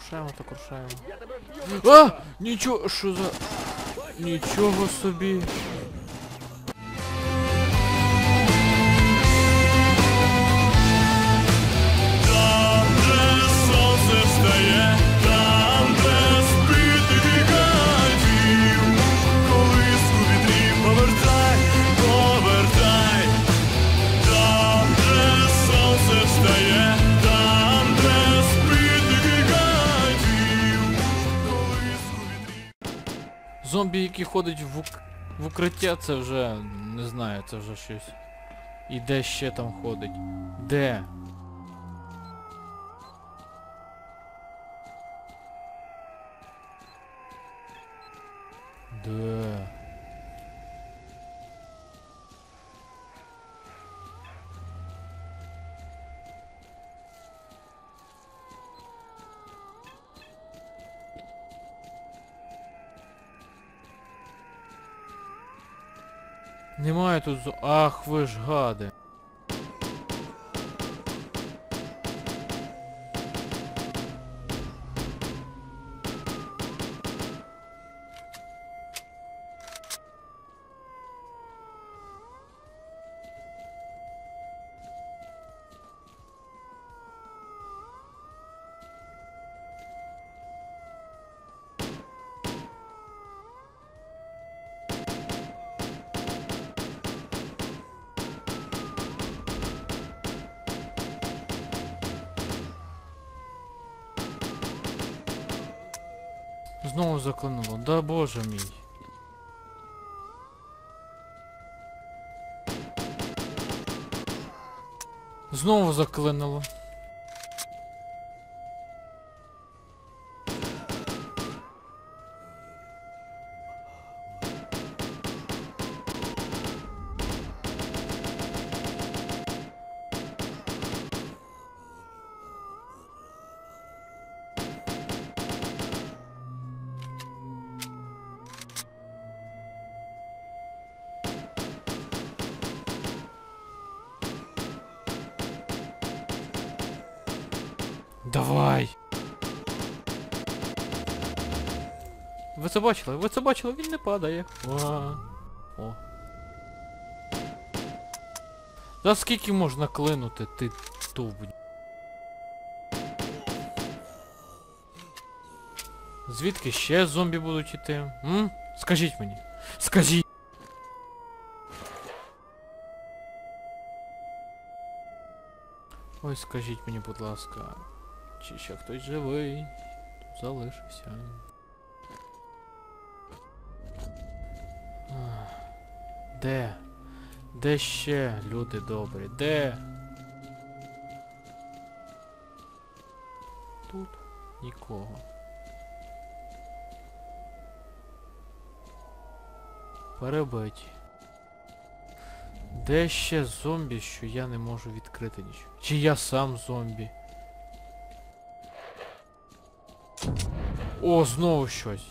крушаємо та крушаємо. А! Нічого, що за... Нічого собі. Зомбі, який ходить в, в укриття, це вже... не знаю, це вже щось. І де ще там ходить? Де? Де? Немає тут зо... Ах ви ж гади. Знову заклинуло. Да боже мій. Знову заклинуло. Давай. Ви це бачили? Ви це бачили? Він не падає. Ва. О. За скільки можна клинути, ти тубнь? Звідки ще зомбі будуть іти? М? Скажіть мені. Скажіть. Ой, скажіть мені, будь ласка, чи ще хтось живий? Тут залишився. Де? Де ще люди добрі? Де? Тут нікого. Перебиті. Де ще зомбі, що я не можу відкрити нічого? Чи я сам зомбі? О, знову щось.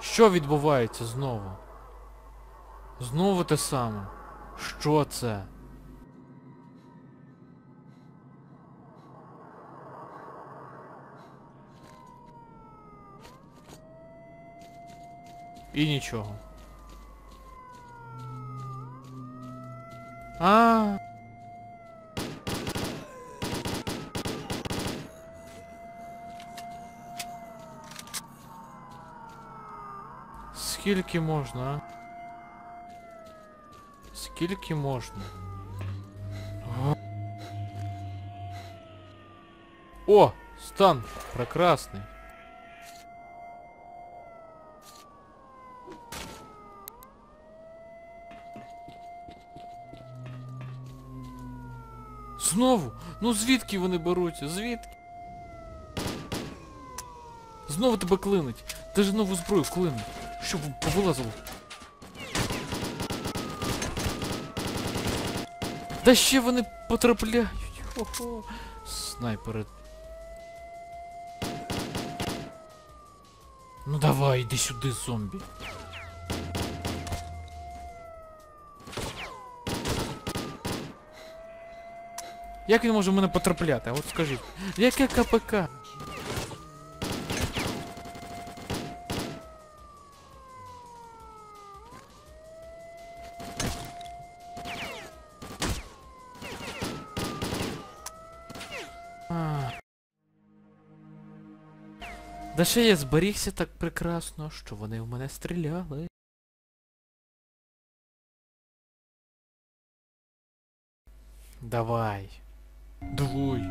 Що відбувається знову? Знову те саме. Що це? І нічого. А. Скільки можна, а? Скільки можна? О! Стан! Прекрасний. Знову? Ну звідки вони беруться? Звідки? Знову тебе клинить. Ти ж нову зброю клинить. Щоб повилазило. Да ще вони потрапляють. Хо-хо. Снайпери. Ну давай, іди сюди, зомбі. Як він може в мене потрапляти? От скажіть. Яке КПК? Ще я зберігся так прекрасно, що вони в мене стріляли. Давай. Двуй.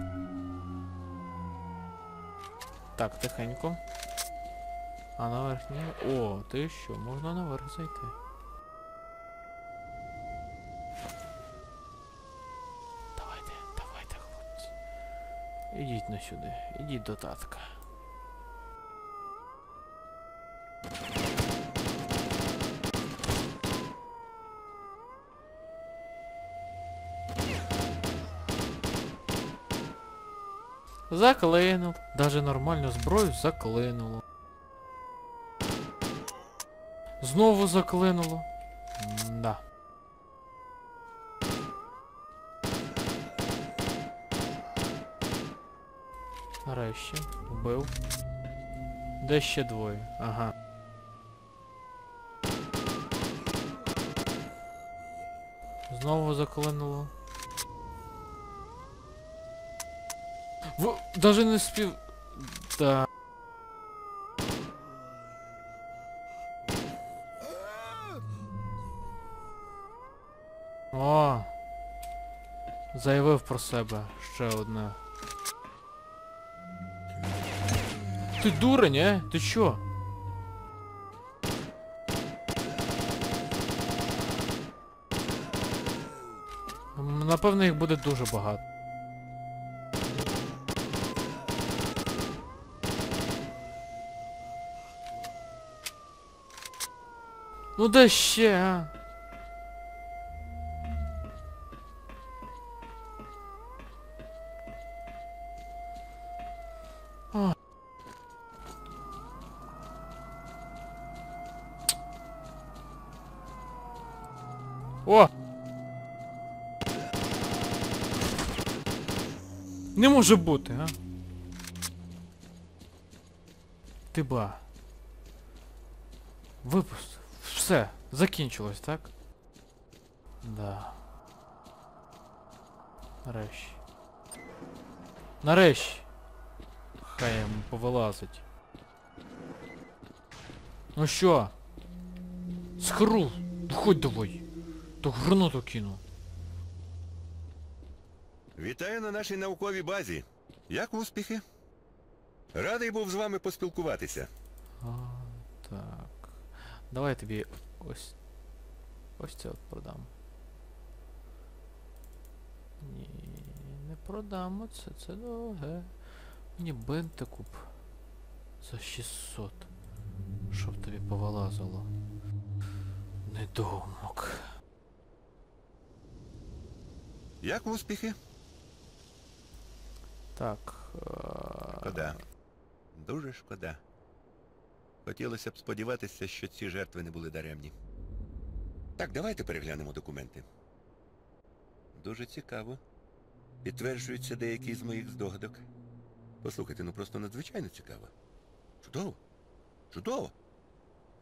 Так, тихенько. А наверх ні. О, ти що, можна наверх зайти. Давайте, давайте, хлопці. Ідіть на сюди, ідіть до татка. Заклинув. Даже нормальну зброю заклинуло. Знову заклинуло. Да. Нарешті. Вбив. Де ще двоє? Ага. Знову заклинуло. В... Даже не спів... Да. О! Заявив про себе ще одне. Ти дурень, е? Ти що? М, Напевно їх буде дуже багато. Ну де ще, а? О! Не може бути, а? Ти ба. Випуск. Все, закінчилось, так? Да. Нарешті. Нарешті. Хай йому повилазить. Ну що? Схру! Виходь давай! То гранату кину. Вітаю на нашій науковій базі. Як успіхи? Радий був з вами поспілкуватися. А, так. Давай я тобі ось. Ось це от продам. Ні, не продам оце, це дороге. Мені бенти куп. За 600. Щоб тобі повилазило. Недоумок. Як успіхи? Так. е, Шкода. Дуже шкода. Хотілося б сподіватися, що ці жертви не були даремні. Так, давайте переглянемо документи. Дуже цікаво. Підтверджуються деякі з моїх здогадок. Послухайте, ну просто надзвичайно цікаво. Чудово. Чудово.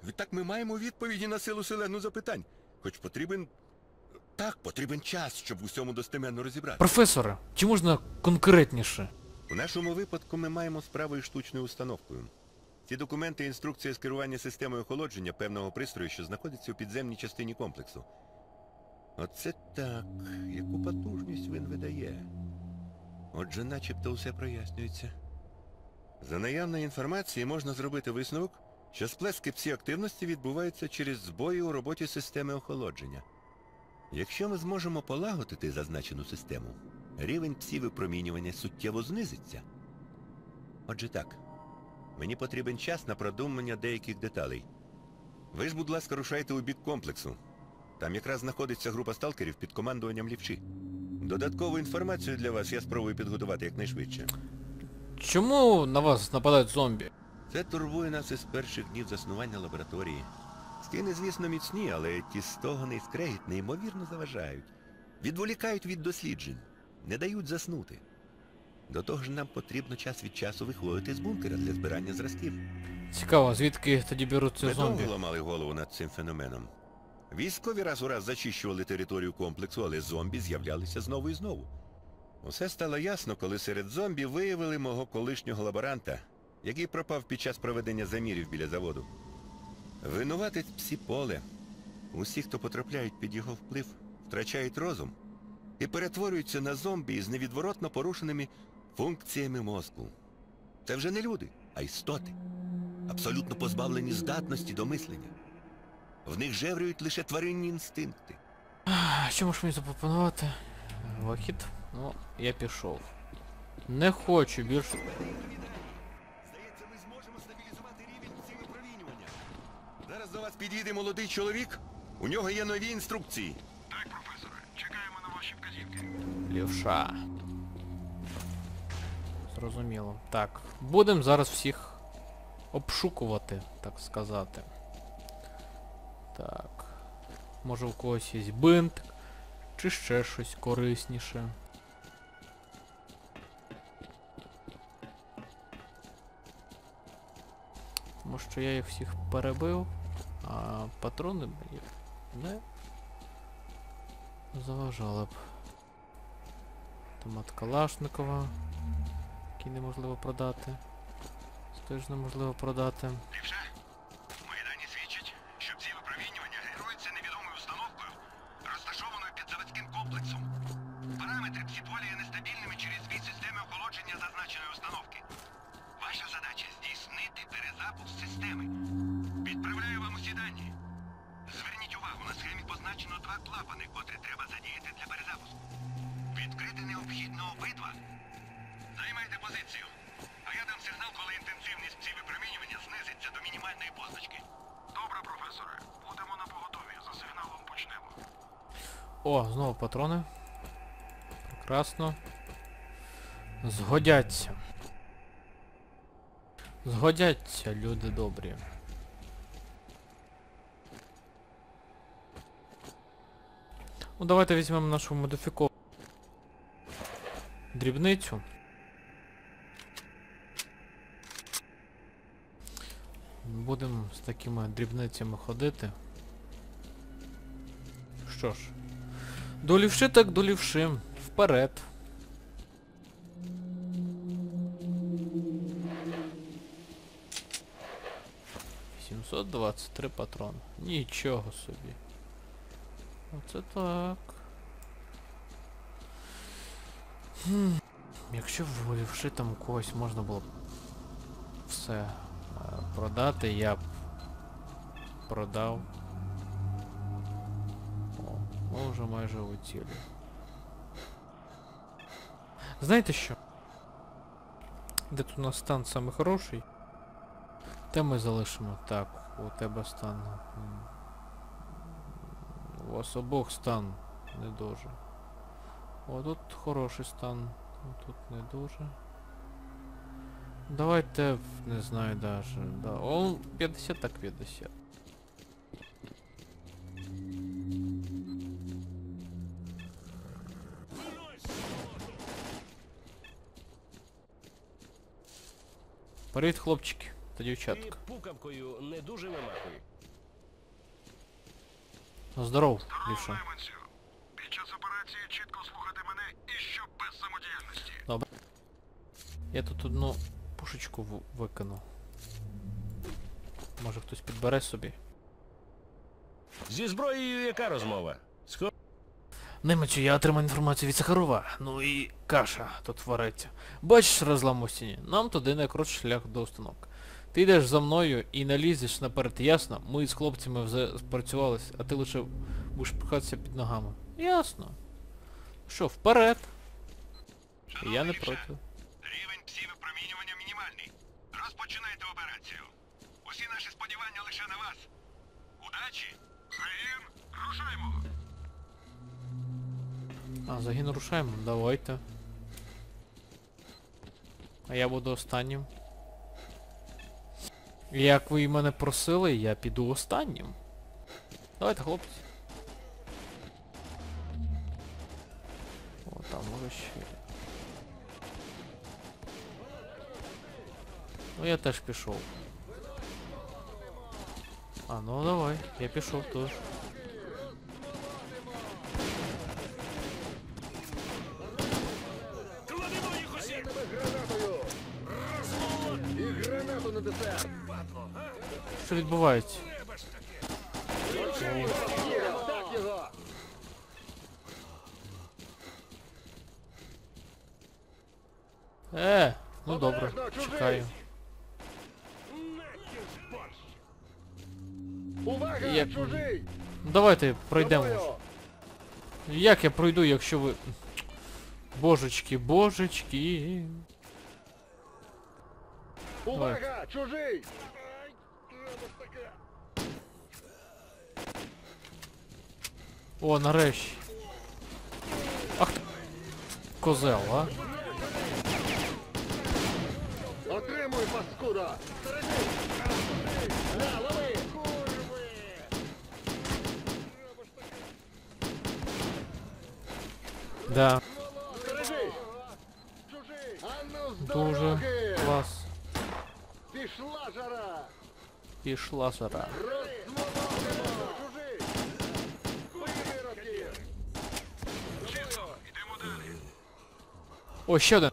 Відтак ми маємо відповіді на силу селену запитань. Хоч потрібен. Так, потрібен час, щоб в усьому достеменно розібратися. Професоре, чи можна конкретніше? У нашому випадку ми маємо справу із штучною установкою. Ці документи – інструкція з керування системою охолодження певного пристрою, що знаходиться у підземній частині комплексу. Оце так. Яку потужність він видає. Отже, начебто усе прояснюється. За наявної інформації можна зробити висновок, що сплески псі-активності відбуваються через збої у роботі системи охолодження. Якщо ми зможемо полагодити зазначену систему, рівень псі-випромінювання суттєво знизиться. Отже так, мені потрібен час на продумання деяких деталей. Ви ж, будь ласка, рушайте у бік комплексу. Там якраз знаходиться група сталкерів під командуванням лівчі. Додаткову інформацію для вас я спробую підготувати якнайшвидше. Чому на вас нападають зомбі? Це турбує нас із перших днів заснування лабораторії. Стіни, звісно, міцні, але ті стогони і скрегіт неймовірно заважають. Відволікають від досліджень. не дають заснути. До того ж нам потрібно час від часу виходити з бункера для збирання зразків. Цікаво, звідки тоді беруться Ми зомбі? довго ламали голову над цим феноменом. Військові раз у раз зачищували територію комплексу, але зомбі з'являлися знову і знову. Усе стало ясно, коли серед зомбі виявили мого колишнього лаборанта, який пропав під час проведення замірів біля заводу. Винуватець псі-поле. Усі, хто потрапляють під його вплив, втрачають розум і перетворюються на зомбі із невідворотно порушеними функціями мозку. Це вже не люди, а істоти абсолютно позбавлені здатності до мислення. В них жеврюють лише тваринні інстинкти. Що можеш мені запропонувати? Вихід? Ну, я пішов. Не хочу більше. Зараз до вас підійде молодий чоловік. У нього є нові інструкції. Так, професоре, чекаємо на ваші вказівки. Лівша. Зрозуміло. Так, будемо зараз всіх обшукувати, так сказати. Так. Може у когось є бинт, чи ще щось корисніше. Тому що я їх всіх перебив, а патрони мені не заважали б. Автомат Калашникова, який неможливо продати. Теж неможливо продати. Лівша, мої дані свідчать, що ці випромінювання генеруються невідомою установкою, розташованою під заводським комплексом. Параметри є нестабільними через дві системи охолодження зазначеної установки. Ваша задача здійснити перезапуск системи. Відправляю вам усі дані. Зверніть увагу, на схемі позначено два клапани, котрі треба задіяти для перезапуску. Відкрити необхідно обидва. Займайте позицію. А я дам сигнал, коли інтенсивність псі випромінювання знизиться до мінімальної позначки. Добре, професоре. Будемо на поготові. За сигналом почнемо. О, знову патрони. Прекрасно. Згодяться. Згодяться, люди добрі. Ну давайте візьмемо нашу модифіковану дрібницю. Будемо з такими дрібницями ходити. Що ж. До лівши так до лівши. Вперед. Сімсот двадцять три патрони. Нічого собі. Оце так. Хм. Якщо в там когось можна було все е, продати, я б продав. О, ми вже майже у цілі. Знаєте що? Де тут у нас стан самий хороший? Те ми залишимо. Так, у тебе стан. У вас обох стан не дуже. О, тут хороший стан. Тут не дуже. Давайте, не знаю даже. Да. О, 50 так 50. Привіт, хлопчики та дівчатка. Пукавкою не дуже вимахуй. Ну, здоров. Найманцю. Під час операції чітко слухати мене і щоб без самодіяльності. Я тут одну пушечку викину. Може хтось підбере собі. Зі зброєю яка розмова? Схо... Немечу, я отримав інформацію від Сахарова. Ну і каша тут вариться. Бачиш розлам у стіні? Нам туди найкоротший шлях до установки. Ти йдеш за мною і налізеш наперед, ясно? Ми з хлопцями вже спрацювалися, а ти лише будеш пхатися під ногами. Ясно. Що, вперед? Я не проти. Рівень псі випромінювання мінімальний. Розпочинайте операцію. Усі наші сподівання лише на вас. Удачі! Загін, рушаймо. А, загін рушаємо, давайте. А я буду останнім. Як ви мене просили, я піду останнім. Давайте, хлопці. О, там може ще. Ну я теж пішов. А, ну давай, я пішов теж. Що відбувається? Е, ну добре, чекаю. Увага, Як- чужий! Давайте пройдемо. Як я пройду, якщо ви. Божечки, божечки. Увага, чужий! О, нарешті. Ах ти. Козел, а? Отримуй, паскуда! На, лови! Да. Дуже клас. Пішла жара! Йдемо далі. О, ще один.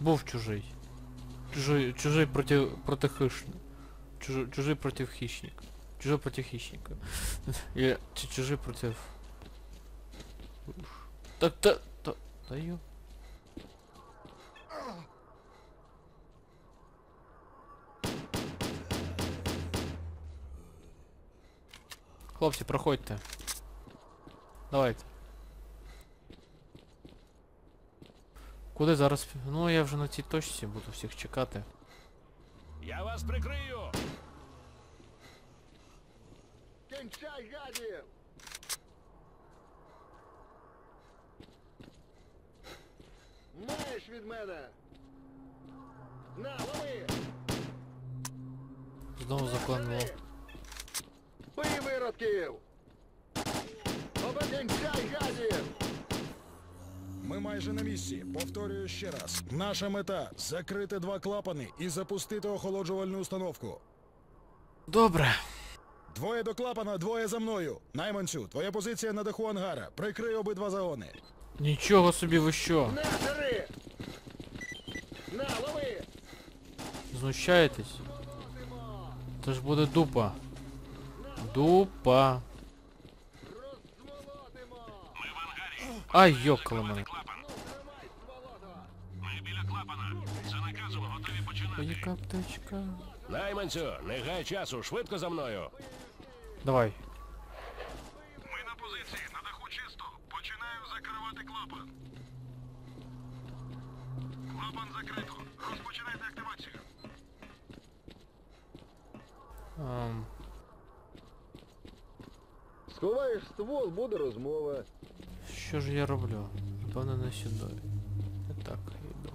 Був чужий. Чужий, чужий проти, проти хищника. Чужий, чужий проти хищника. Чужой проти хищника. Или чужий проти... Так, та, та, та ё. Хлопці, проходьте. Давайте. Куди зараз? Ну я вже на цій точці буду всіх чекати. Я вас прикрию! Кінчай, гадів! Маєш від мене! На, лови! Знову закланило. Бий виродків! Обекінчай, гадів! Ми майже на місці. Повторюю ще раз. Наша мета закрити два клапани і запустити охолоджувальну установку. Добре. Двоє до клапана, двоє за мною. Найманцю, твоя позиція на даху ангара. Прикрий обидва загони. Нічого собі ви що? На, жри! На, лови! Знущаєтесь? Це ж буде дупа. Дупа. Розмолотимо! Ай, йокали мене. Ми біля клапана. За наказом готові починати. Яка аптечка? Найманцю, не гай часу, швидко за мною! Давай. Ми на позиції, на даху чисто. Починаю закривати клапан. Клапан закрито. Розпочинайте активацію. Ем, Сховаєш ствол, буде розмова. що ж я роблю? Напевно, не сюди. Не так, йду.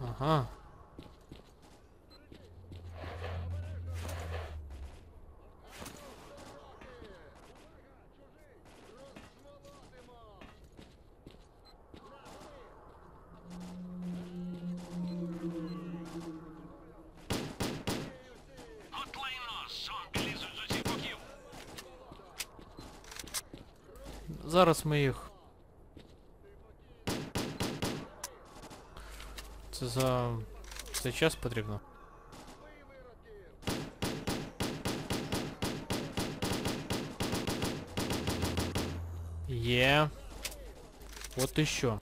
Ага. Зараз ми їх. Це за цей час потрібно. Є. От і що.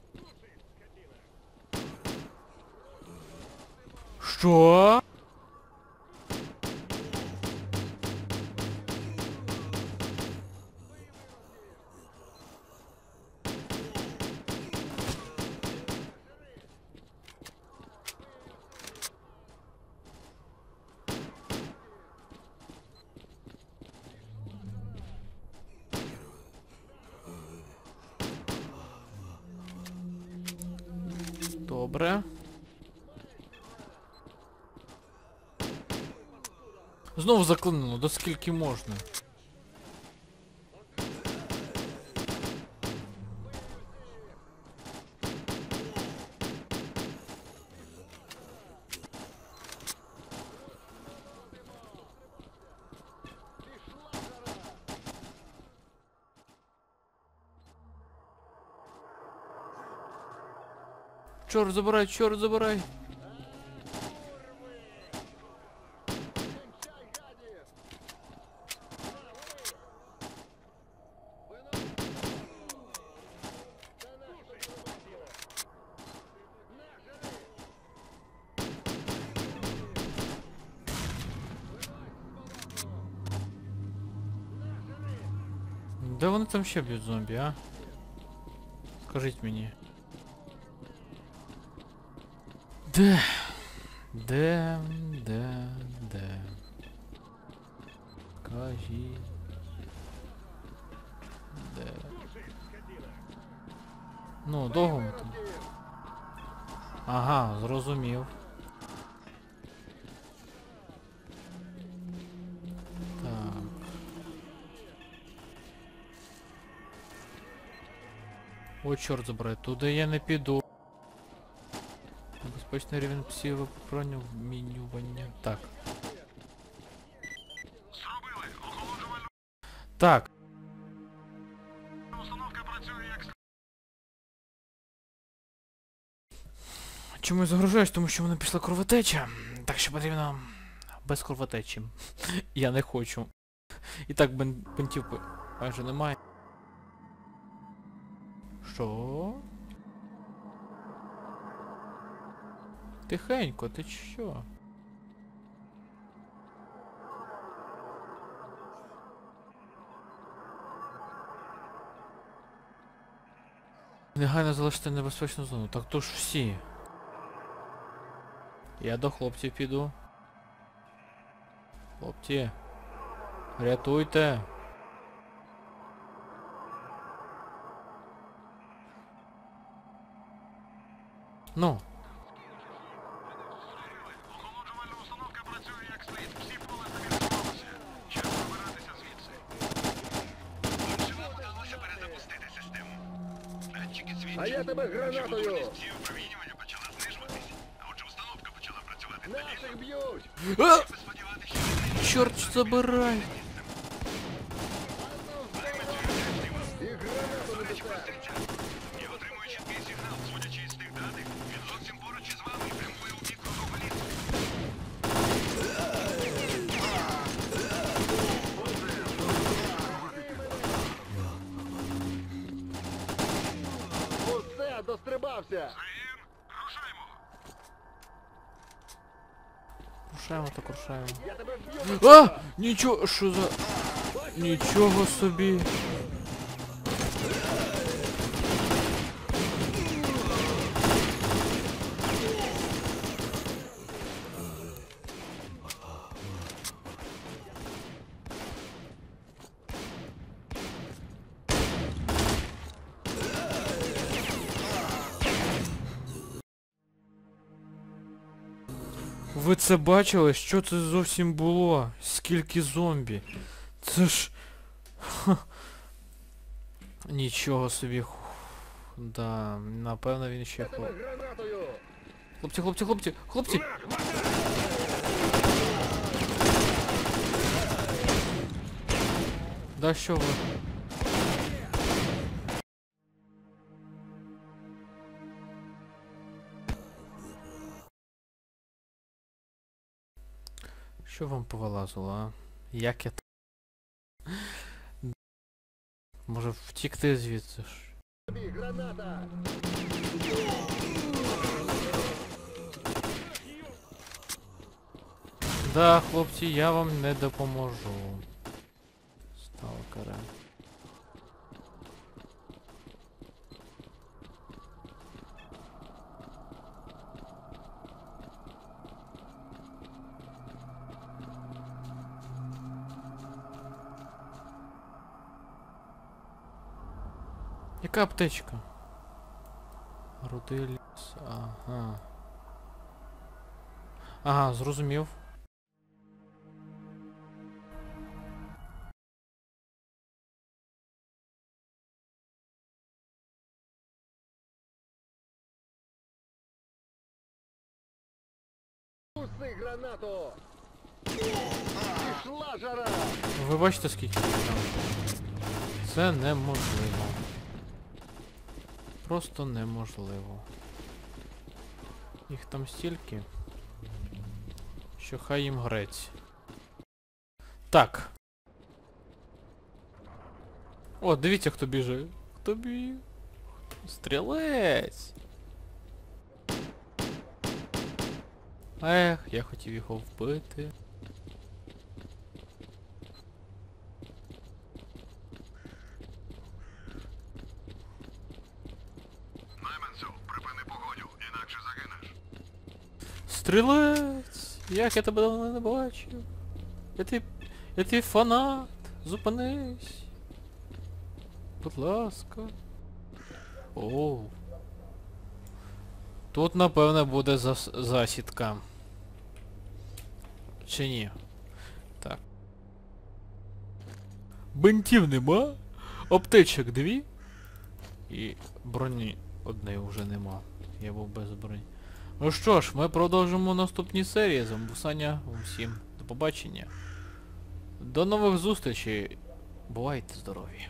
Знову заклинило, до скільки можна. Чорт забирай, чорт забирай. Де вони там ще б'ють зомбі, а? Скажіть мені. Де? Де? Де? Де? Скажіть. Де? Ну, довго ми там. Ага, зрозумів. О, чорт забирай, туди я не піду. Безпечний рівень псів випромінювання. Так. Зробили. Охолоджувальна Так. установка працює як. Чому я загружаюсь? Тому що мене пішла кровотеча. Так що потрібно без кровотечі. Я не хочу. І так бен- бинтів майже немає. Що? Тихенько, ти що? Негайно залишити небезпечну зону. Так то ж всі. Я до хлопців піду. Хлопці. Рятуйте. Ну, Охолоджувальна установка працює як слід. Всі поля завірсувалися. Час вибиратися звідси. Вдалося перезапустити систему. Датчики свідчать, А я тебе що гранатою! потужність всі опромінювання почала знижуватись, а отже установка почала працювати Наших б'ють! А! Ви сподіватися, що це чорт забирай. Нічого, що за... Нічого собі. Це бачили? Що це зовсім було? Скільки зомбі? Це ж. Ха. Нічого собі. Да, напевно він ще гранатою! Хлопці, хлопці, хлопці, хлопці! Да що ви? Що вам повилазило, а? Як я так? Може втікти звідси ж? Граната! Да, хлопці, я вам не допоможу. Сталкера. Яка аптечка? Рудий ліс, ага. Ага. Зрозумів. Пусти гранату! Пішла жара! Ви бачите скільки? Це неможливо. Просто неможливо. Їх там стільки. Що хай їм грець. Так. О, дивіться, хто біжить. Хто біг? Стрілець. Ех, я хотів його вбити. Стрілець! Як я тебе давно не бачив. Я твій... Я твій фанат. Зупинись. Будь ласка. Оу. Тут напевне буде зас... засідка. Чи ні? Так. Бинтів нема. Аптечок дві. І броні одної вже нема. Я був без броні. Ну що ж, ми продовжимо наступні серії. Замбусання вам усім. До побачення. До нових зустрічей. Бувайте здорові.